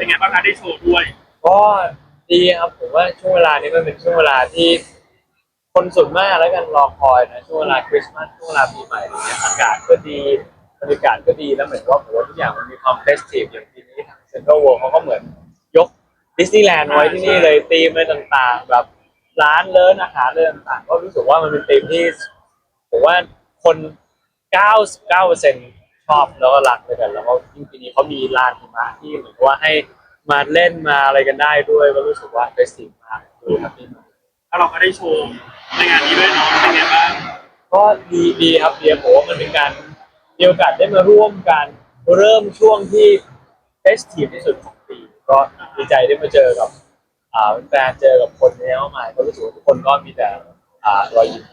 เป็นไงบ้างคะได้โชว์ด้วย ก็ดีครับผมว่าช่วงเวลานี้มันเป็นช่วงเวลาที่ คนส่วนมากแล้วกันรอคอยนะช่วงเวลาคริสต์มาสช่วงเวลาปีใหม่อะไรเงี้ยอากาศก็ดีบรรยากาศก็ดีแล้วเหมือนว่าผมว่าทุกอย่างมันมีความเฟสทีฟอย่างปีนี้ทางเซ็นทรัลเวิลด์เขาก็เหมือนยกดิสนีย์แลนด์ไว้ที่นี่เลยธีมอะไรต่างๆ แบบร้านเลิศอาหารเลยต่างๆก็รู้สึกว่ามันเป็นธีมที่ผมว่าคน 99% อบแล้วก็รักเลยกัน แล้วก็ยิ่งปีนี้เขามีลานหิมะที่เหมือนกับว่าให้มาเล่นมาอะไรกันได้ด้วยก็รู้สึกว่าเฟสทีฟมากดูแฮปปี้มากแล้วเราก็ได้โชว์ในงานนี้ด้วยเนาะเป็นไงบ้างก็ดีดีครับเดียผมว่ามันเป็นการมีโอกาสได้มาร่วมกันเริ่มช่วงที่เฟสทีฟที่สุดของปีก็ดีใจได้มาเจอกับอ่าแฟนเจอกับคนเนี้ยมากมายก็รู้สึกว่าทุกคนก็มีแต่อ่ารอยยิ้ม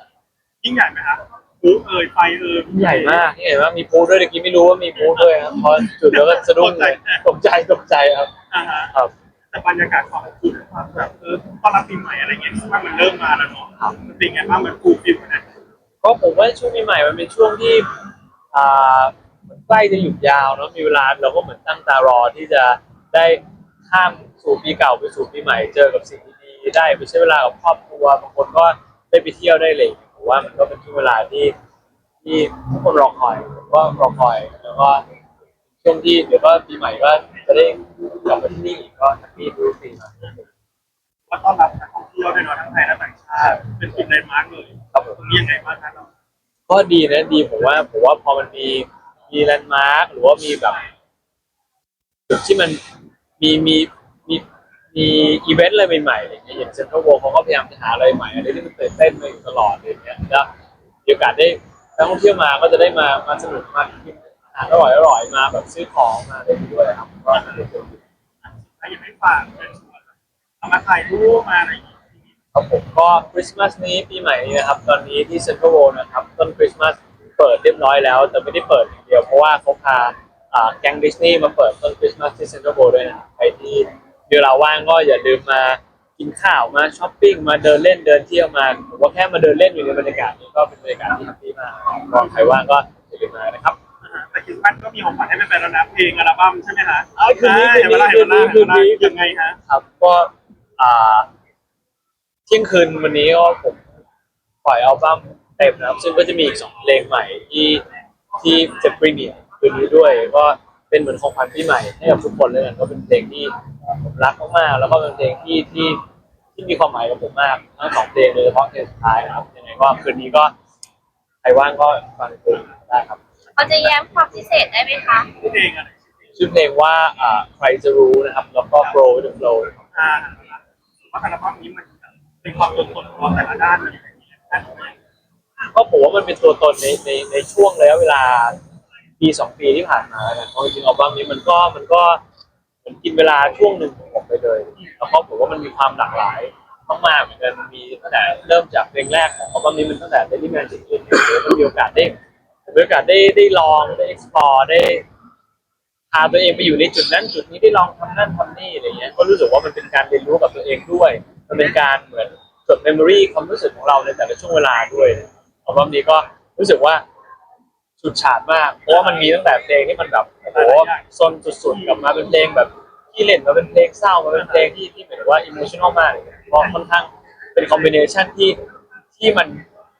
ยิ่งใหญ่ไหมคะ ปุ๊เอ่ยไฟเอ่ยใหญ่มากนี่เห็นว่ามีพูดด้วยเมื่อกี้ไม่รู้ว่ามีพูดด้วยครับพอจุดแล้วก็สะดุ้งเลยตกใจตกใจครับอ่าฮะครับแต่บรรยากาศของคุณความแบบเออต้อนรับปีใหม่อะไรเงี้ยที่ว่ามันเริ่มมาแล้วเนาะมันเป็นไงบ้างมันฟูลฟิลขนาดไหนก็ผมว่าช่วงปีใหม่มันเป็นช่วงที่อ่ามันใกล้จะหยุดยาวเนาะมีเวลาเราก็เหมือนตั้งตารอที่จะได้ข้ามสู่ปีเก่าไปสู่ปีใหม่เจอกับสิ่งดีๆได้ไปใช้เวลากับครอบครัวบางคนก็ได้ไปเที่ยวได้เลย ผมว่ามันก็เป็นช่วงเวลาที่ที่ทุกคนรอคอยผมก็รอคอย แล้วก็ช่วงที่เดี๋ยวก็ปีใหม่ก็จะได้กลับมาที่นี่อีกก็แฮปปี้ดูปีใหม่ว่าต้อนรับนักท่องเที่ยวด้วยเนาะทั้งไทยและต่างชาติเป็นจุดแลนด์มาร์กเลยครับผมตรงนี้ยังไงบ้างคะเราก็ดีนะดีผมว่าผมว่าพอมันมีมีแลนด์มาร์กหรือว่ามีแบบจุดที่มันมีมีมีมีอีเวนต์อะไรใหม่ๆอะไรอย่างเงี้ยอย่างเซ็นทรัลโวเขาก็พยายามจะหาอะไรใหม่อะไรที่มันตื่นเต้นมาอยู่ตลอดอะไราสได้นักท่องเที่ยวมาก็จะได้มามาสนุกมากินอาหารอร่อยอร่อยมาแบบซื้อของมาไรอย่างงี้ด้วยครับก็สนุกดีถ้าอยากให้ฝากเชิญชวนเอามาถ่ายรูปมาอะไรอย่างเงี้ยครับผมก็คริสต์มาสนี้ปีใหม่นี้นะครับตอนนี้ที่เซ็นทรัลโวลด์นะครับต้นคริสต์มาสเปิดเรียบร้อยแล้ว แต่ไม่ได้เปิดอย่างเดียวเพราะว่าเขาพาแก๊งดิสนีย์มาเปิดต้นคริสต์มาสที่เซ็นทรัลโวลด์ด้วยนะใครที่มีเวลาว่างก็อย่าลืมมา กินข้าวมาช้อปปิ้งมาเดินเล่นเดินเที่ยวมาผมว่าแค่มาเดินเล่นอยู่ในบรรยากาศนี้ก็เป็นบรรยากาศที่แฮปปี้มากครับก็ใครว่างก็อย่าลืมมานะครับแต่คิดว่าก็มีของขวัญให้แฟนๆแล้วนะเพลงอัลบั้มใช่ไหมฮะอ้ยคืนนี้อ่าเห็นเวลาคืเห็นนเวนี้ลาคืนนี้ยังไงฮะครับก็อ่าเที่ยงคืนวันนี้ก็ผมปล่อยอัลบั้มเต็มนะครับ ซึ่งก็จะมีอีกสองเพลงใหม่ที่ที่จะพรีเมียร์คืนนี้ด้วย ก็เป็นเหมือนของขวัญปีใหม่ให้กับทุกคนเลยกันก็เป็นเพลงที่ ผมรักมากๆแล้วก็เป็นเพลงที่ที่ที่มีความหมายกับผมมากทั้งสองเพลงโดยเฉพาะเพลงสุดท้ายนะครับยังไงก็คืนนี้ก็ใครว่างก็ฟังเพลงได้ครับเราจะแย้มความพิเศษได้ไหมคะเพลงอะไรชื่อเพลงว่าอ่าใครจะรู้นะครับ แล้วก็ Grow with the Flow นะครับอ่าว่าอัลบั้มนี้มันเป็นความตัวตนของเราแต่ละด้านมันอยู่ในนี้นะก็ผมว่ามันเป็นตัวตนในในในช่วงระยะเวลาปีสองปีที่ผ่านมานะเพราะจริงๆอัลบั้มนี้มันก็มันก็มั มันกินเวลาช่วงหนึ่งของผมไปเลยแล้วก็ผมว่ามันมีความหลากหลายมากๆเหมือนกันมันมีตั้งแต่เริ่มจากเพลงแรกของอัลบั้มนี้มันตั้งแต่ Daily Magic เองเนี่ยผมมีโอกาสได้มีโอกาสได้ได้ลองได้ explore ได้พาตัวเองไปอยู่ในจุดนั้นจุดนี้ได้ลองทำนั่นทำนี่อะไรเงี้ยก็รู้สึกว่ามันเป็นการเรียนรู้กับตัวเองด้วย มันเป็นการเหมือนจดเมมโมรีความรู้สึกของเราในแต่ละช่วงเวลาด้วยอัลบั้มนี้ก็รู้สึกว่า สุดฉาดมาก เพราะว่ามันมีตั้งแต่เพลงที่มันแบบโอ้โหซนสุดๆกลับมาเป็นเพลงแบบที่เล่นมาเป็นเพลงเศร้ามาเป็นเพลงที่ที่เหมือนว่าอิมมชั่นอลมากเลยก็ค่อนข้างเป็นคอมบิเนชันที่ที่มัน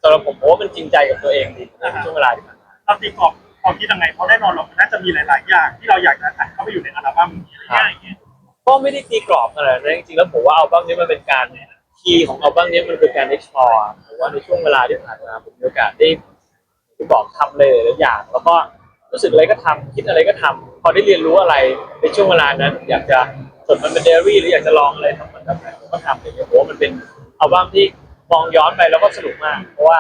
สำหรับผมผมว่ามันจริงใจกับตัวเองดีในช่วงเวลาที่ผ่านมาเราตีกรอบความคิดยังไงเพราะแน่นอนเราน่าจะมีหลาย ๆ อย่างที่เราอยากจะอัดเข้าไปอยู่ในอัลบั้มนี้อะไรอย่างเงี้ยก็ไม่ได้ตีกรอบขนาดนั้นจริงๆแล้วผมว่าอัลบั้มนี้มันเป็นการคีย์ของอัลบั้มนี้มันคือการ explore ผมว่าในช่วงเวลาที่ผ่านมาผมมีโอกาสได้ ที่บอกทำเลยหลายอย่าง แล้วก็รู้สึกอะไรก็ทำคิดอะไรก็ทำพอได้เรียนรู้อะไรในช่วงเวลานั้น อยากจะจดมันเป็นเดรี่หรืออยากจะลองอะไรทำมันแบบไหนผมก็ทำอย่างเงี้ยผมว่ามันเป็นอัลบั้มที่มองย้อนไปแล้วก็สนุกมาก เพราะว่า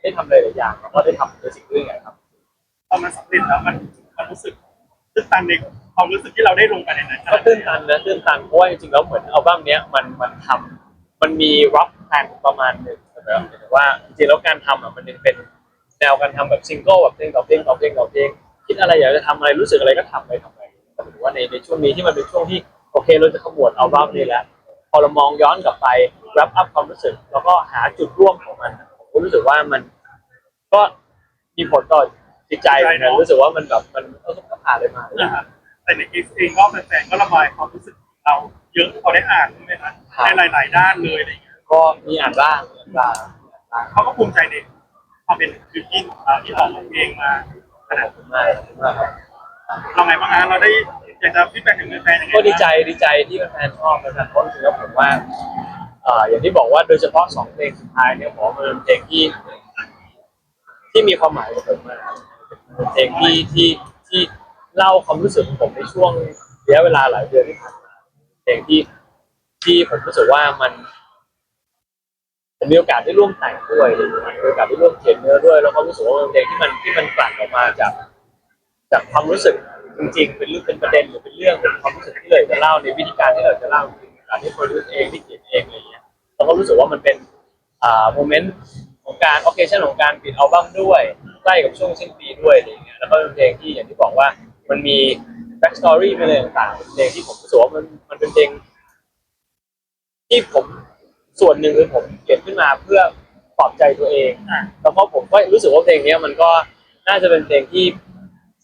ได้ทำอะไรหลายอย่างแล้วก็ได้ทำในสิ่งที่อยากทำพอมันสำเร็จแล้วมันมันรู้สึกตื้นตันในความรู้สึกที่เราได้ลงไปในนั้นก็ตื้นตันนะตื้นตันเพราะว่าจริงๆแล้วเหมือนอัลบั้มเนี้ยมันมันทำมันมีร็อกแพลนประมาณหนึ่งนะครับแต่ว่าจริงๆแล้วการทำอะมันยังเป็น แนวการทำแบบซิงเกิลแบบเพลงต่อเพลงต่อเพลงต่อเพลงคิดอะไรอยากจะทำอะไรรู้สึกอะไรก็ทำไปทำไปแต่ถือว่าในในช่วงนี้ที่มันเป็นช่วงที่โอเคเราจะขมวดอัลบั้มนี้แล้วพอเรามองย้อนกลับไป wrap up ความรู้สึก แล้วก็หาจุดร่วมของมันผมก็รู้สึกว่ามัน ก็มีผลต่อจิตใจเหมือนกันรู้สึกว่ามันแบบมันเออก็ผ่านเลยมานะฮะแต่ในเอ็กซ์เองก็แฟนๆก็ระบายความรู้สึกของเราเยอะพอได้อ่านใช่ไหมคะในหลาย ๆ ด้านเลยอะไรอย่างเงี้ยก็มีอ่านบ้างมีอ่านบ้างมีอ่านบ้างเขาก็ภูมิใจในความเป็น คือกินขอที่ออกมาเองมาขนาดขอบคุณมากมากครับเราไงบ้างฮะเราได้อยากจะฟีดแบ็กถึงแฟนๆยังไงก็ดีใจดีใจที่แฟนๆชอบนะครับเพราะจริงๆแล้วผมว่าเอ่ออย่างที่บอกว่าโดยเฉพาะสองเพลงสุดท้ายเนี่ยผมว่ามันเป็นเพลงที่ ที่มีความหมายกับผมมากเป็นเพลงที่ที่ที่เล่าความรู้สึกของผมในช่วงระยะเวลาหลายเดือนที่ผ่านมาเพลงที่ที่ผมรู้สึกว่ามัน ผมมีโอกาสได้ร่วมแต่งด้วยมีโอกาสได้ร่วมเขียนเนื้อด้วย แล้วก็รู้สึกว่ามันเพลงที่มันที่มันกลั่นออกมาจาก จากความรู้สึกจริงๆ เป็นเรื่องเป็นประเด็นหรือเป็นเรื่องความรู้สึกที่เราจะเล่าในวิธีการที่เราจะเล่าการที่โปรดิวซ์เองที่เขียนเองอะไรอย่างเงี้ยเราก็รู้สึกว่ามันเป็นอ่าโมเมนต์ของการโอเคชั่นของการปิดอัลบั้มด้วยใกล้กับช่วงสิ้นปีด้วยอะไรอย่างเงี้ยแล้วก็เป็นเพลงที่อย่างที่บอกว่ามันมีแบ็กสตอรี่อะไรต่างๆเป็นเพลงที่ผมรู้สึกว่ามันมันเป็นเพลงที่ผม ส่วนหนึ่งคือผมเขียนขึ้นมาเพื่อปลอบใจตัวเองอะ แล้วก็ผมก็รู้สึกว่าเพลงเนี้ยมันก็น่าจะเป็นเพลงที่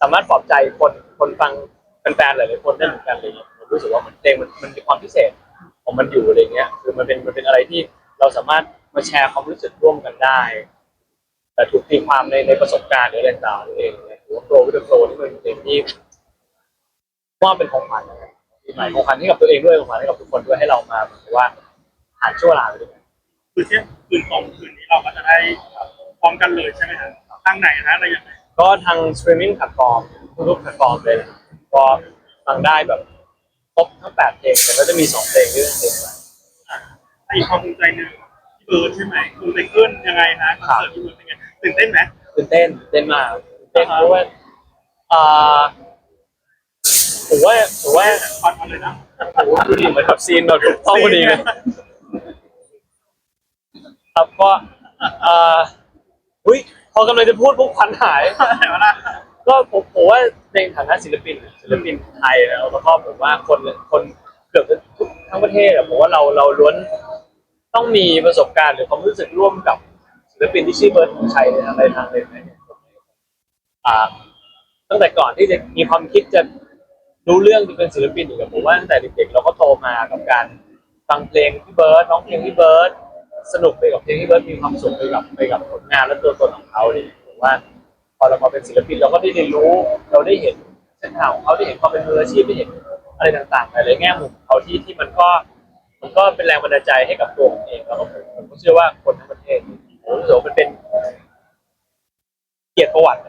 สามารถปลอบใจคนคนฟังแฟนๆหลายๆคนได้เหมือนกันอะไรเงี้ยผมรู้สึกว่ามันเพลงมันมันมีความพิเศษของมันอยู่อะไรเงี้ย คือมันเป็นมันเป็นอะไรที่เราสามารถมาแชร์ความรู้สึกร่วมกันได้ แต่ถูกตีความในในประสบการณ์หรืออะไรต่างๆเองเนี่ยหรือว่าโปรวิดโปรนี่มันเป็นเพลงที่ว่าเป็นของขวัญนะครับปีใหม่ของขวัญให้กับตัวเองด้วยของขวัญให้กับทุกคนด้วยให้เรามาเหมือนกับว่า ผ่านช่วงเวลาไปด้วยกันคือเที่ยงคืนของคืนนี้เราก็จะได้พร้อมกันเลยใช่ไหมฮะทางไหนนะอะไรยังไงก็ทางสตรีมมิ่งแพลตฟอร์มทุกๆแพลตฟอร์มเลยนะครับก็ฟังได้แบบครบทั้งแปดเพลงแต่ก็จะมีสองเพลงที่เป็นเพลงใหม่แต่อีกความภูมิใจหนึ่งพี่เบิร์ดใช่ไหมคุณไปขึ้นยังไงนะคอนเสิร์ตพี่เบิร์ดเป็นไงตื่นเต้นไหม ตื่นเต้นตื่นเต้นมากตื่นเต้นเพราะว่าอ่าผมว่าผมว่าฟังมาเลยนะ โอ้โหดูดิเหมือนกับซีนแบบถูกต้องพอดีเลย ครับก็อ่าอุ้ยพอกำลังจะพูดปุ๊บควันหายแต่ว่าล่ะก็ผมผมว่าในฐานะศิลปินศิลปินไทยแล้วแล้วก็ผมว่าคนคนเกือบจะทุกทั้งประเทศอะผมว่าเราเราล้วนต้องมีประสบการณ์หรือความรู้สึกร่วมกับศิลปินที่ชื่อเบิร์ดของชัยในทางใดทางหนึ่งเนี่ยอ่าตั้งแต่ก่อนที่จะมีความคิดจะรู้เรื่องที่เป็นศิลปินอีกอะผมว่าตั้งแต่เด็กๆเราก็โตมากับการฟังเพลงพี่เบิร์ดร้องเพลงพี่เบิร์ด สนุกไปกับเพลงพี่เบิร์ดมีความสุขไปกับไปกับผลงานและตัวตนของเขาเลยผมว่า พอเรามาเป็นศิลปินเราก็ได้เรียนรู้เราได้เห็นเส้นทางของเขาได้เห็นความเป็นมืออาชีพได้เห็นอะไรต่างๆหลายๆแง่มุมของเขาที่ที่มันก็มันก็เป็นแรงบันดาลใจให้กับตัวผมเองแล้วก็ผมผมก็เชื่อว่าคนทั้งประเทศผมรู้สึกว่ามันเป็นเกียรติประวัติ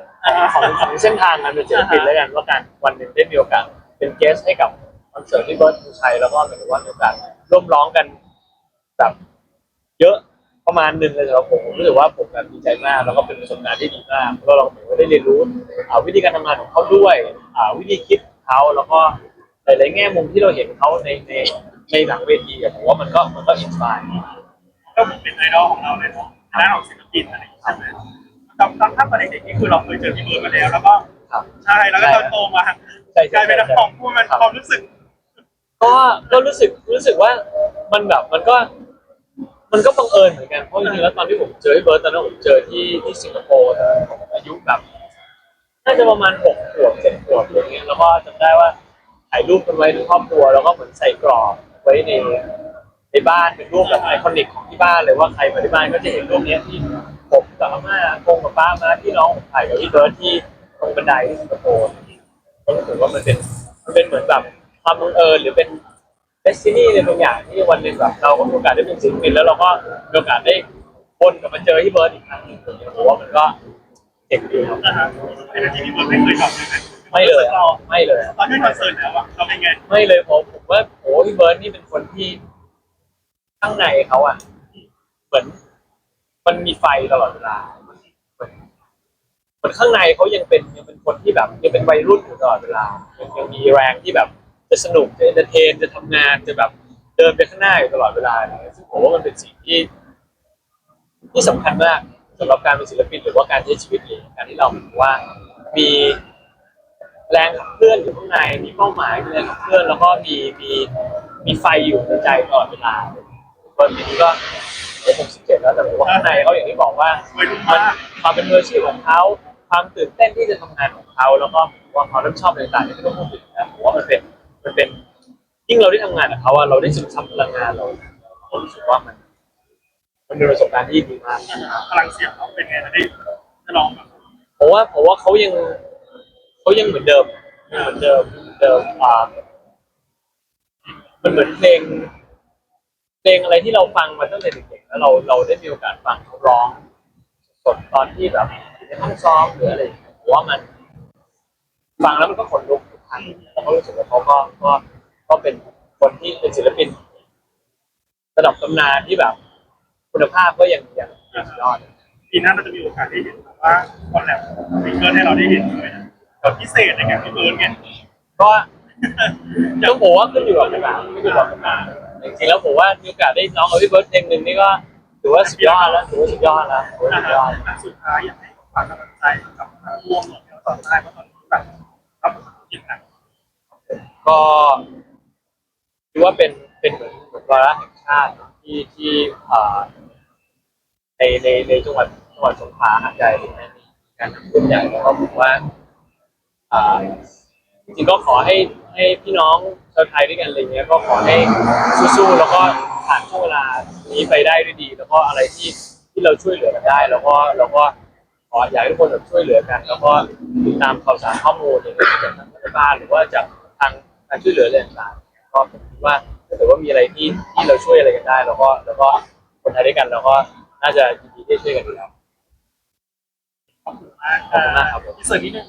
ของของเส้นทางการเป็นศิลปินแล้วกันว่าการวันหนึ่งได้มีโอกาสเป็นเกสให้กับคอนเสิร์ตที่เบิร์ดธงชัยแล้วก็หมายถึงว่ามีโอกาสร่วมร้องกันแบบ ประมาณหนึ่งเลยสำหรับผมผมรู้สึกว่าผมแบบดีใจมากแล้วก็เป็นประสบการณ์ที่ดีมากแล้วเราเหมือนว่าได้เรียนรู้อ่าวิธีการทำงานของเขาด้วยอ่าวิธีคิดของเขาแล้วก็หลายๆแง่มุมที่เราเห็นเขาในในในหลังเวทีอะผมว่ามันก็มันก็อินสปายก็เป็นไอดอลของเราเลยเนาะคณะของศิลปินอะไรอย่างเงี้ยใช่ไหมตอนตอนถ้าตอนเด็กๆนี่คือเราเคยเจอพี่เบิร์ดมาแล้วแล้วก็ครับใช่แล้วก็ตอนโตมาใช่กลายเป็นนักร้องผู้มันความรู้สึก ก็ก็รู้สึกรู้สึกว่ามันแบบมันก็ มันก็บังเอิญเหมือนกันเพราะจริงๆแล้วตอนที่ผมเจอพี่เบิร์ตตอนนั้นผมเจอที่ที่สิงคโปร์อนนั้นผมอายุแบบน่าจะประมาณหกขวบเจ็ดขวบอะไรเงี้ยแล้วก็จำได้ว่าถ่ายรูปกันไว้ทั้งครอบครัวแล้วก็เหมือนใส่กรอบไว้ในในบ้านเป็นรูปแบบไอคอนิกของที่บ้านเลยว่าใครมาที่บ้านก็จะเห็นรูปเนี้ยที่ผมกับอาม่าคงกับป้ามาที่น้องผมถ่ายกับพี่เบิร์ตที่ตรงบันไดที่สิงคโปร์ก็รู้สึกว่ามันเป็นมันเป็นเหมือนแบบความบังเอิญหรือเป็น เดสตินีในบางอย่างที่วันหนึ่งแบบเราก็มีโอกาสได้เป็นศิลปินแล้วเราก็มีโอกาสได้วนกลับมาเจอที่เบิร์ดอีกครั้งหนึงผมว่ามันก็เจ๋งดีครับนะฮะไอ้ที่พี่เบิร์ดไม่เคยทำเลยนะไม่เลยอะไม่เลยอะตอนที่คอนเสิร์ตแล้วอะเราเป็นไงไม่เลยผมผมว่าโอ้พี่เบิร์ดนี่เป็นคนที่ข้างในเขาอะเหมือน มันมีไฟตลอดเวลาเหมือนเหมือนข้างในเขายังเป็นยังเป็นคนที่แบบยังเป็นวัยรุ่นอยู่ตลอดเวลายังยังมีแรงที่แบบ จะสนุกจะเอนเตอร์เทนจะทำงานจะแบบเดินไปข้างหน้าอยู่ตลอดเวลาเนี่ยซึ่งผมว่ามันเป็นสิ่งที่ ที่สำคัญมากสำหรับการเป็นศิลปินหรือว่าการใช้ชีวิตเองการที่เราเหมือนกับว่ามีแรงขับเคลื่อนอยู่ข้างในมีเป้าหมายมีแรงขับเคลื่อนแล้วก็มีมีมีไฟอยู่ในใจตลอดเวลาคนนี้ก็หกสิบเจ็ดแล้วแต่ผมว่าข้างในเขาอย่างที่บอกว่าวัยรุ่นมันมากความเป็นมืออาชีพของเขาความตื่นเต้นที่จะทำงานของเขาแล้วก็ว่าเขาเริ่มชอบในต่างๆที่ไม่ต้องพูดถึงนะผมว่ามันเป็น มันเป็นยิ่งเราได้ทำงานกับเขาอะเราได้ซึมซับพลังงานเราผมรู้สึกว่ามัน มันเป็นประสบการณ์ที่ดีมากพลังเสียงเขาเป็นไงนะได้ได้ลองแบบผมว่าผมว่าเขายังเขายังเหมือนเดิม เหมือนเดิมเหมือนเดิมอ่ามันเหมือนเพลงเพลงอะไรที่เราฟังมาตั้งแต่เด็กๆแล้วเราเราได้มีโอกาสฟังเขาร้องสดตอนที่แบบอยู่ในห้องซ้อมหรืออะไรอย่างเงี้ยผมว่ามัน ฟังแล้วมันก็ขนลุก ทุกครั้งแล้วก็รู้สึกว่าเขาก็ก็ก็เป็นคนที่เป็นศิลปิน ระดับตำนานที่แบบ คุณภาพก็ยังยังยังสุดยอดปีหน้าเราจะมีโอกาสได้เห็นแบบว่าคอนแลบซิงเกิลให้เราได้เห็นเลยนะแบบพิเศษในการพี่เบิร์ดไงก็ต้องบอกว่าขึ้นอยู่กับโอกาสขึ้นอยู่กับโอกาสจริงๆแล้วผมว่ามีโอกาสได้ร้องกับพี่เบิร์ดเพลงหนึ่งนี่ก็ถือว่าสุดยอดแล้วถือว่าสุดยอดแล้วถือว่าอ่าสุดยอดสุดท้ายอยากให้ฝากกำลังใจกับทางร่วมของเราต่อได้เพราะตอนนี้แบบ จริงนะก็ถือว่าเป็นเป็นเหมือนเหมือนวาระแห่งชาติที่ที่อ่าในในในจังหวัดจังหวัดสงขลาหาดใหญ่มีการทำบุญใหญ่แล้วก็ผมว่าอ่าจริงๆก็ขอให้ให้พี่น้องชาวไทยด้วยกันอะไรเงี้ยก็ขอให้สู้ๆแล้วก็ผ่านช่วงเวลานี้ไปได้ด้วยดี แล้วก็อะไรที่ที่เราช่วยเหลือกันได้ แล้วก็แล้วก็ ขออยากให้ทุกคนแบบช่วยเหลือกัน แล้วก็ติดตามข่าวสารข้อมูลอย่างเงี้ยจากทางรัฐบาลหรือว่าจากทางการช่วยเหลืออะไรต่างๆก็ผมคิดว่าถ้าเกิดว่ามีอะไรที่ที่เราช่วยอะไรกันได้ แล้วก็แล้วก็คนไทยด้วยกันเราก็น่าจะยินดีที่จะช่วยกันอยู่แล้วขอบคุณมากขอบคุณมากครับผม เสริมนิดนึง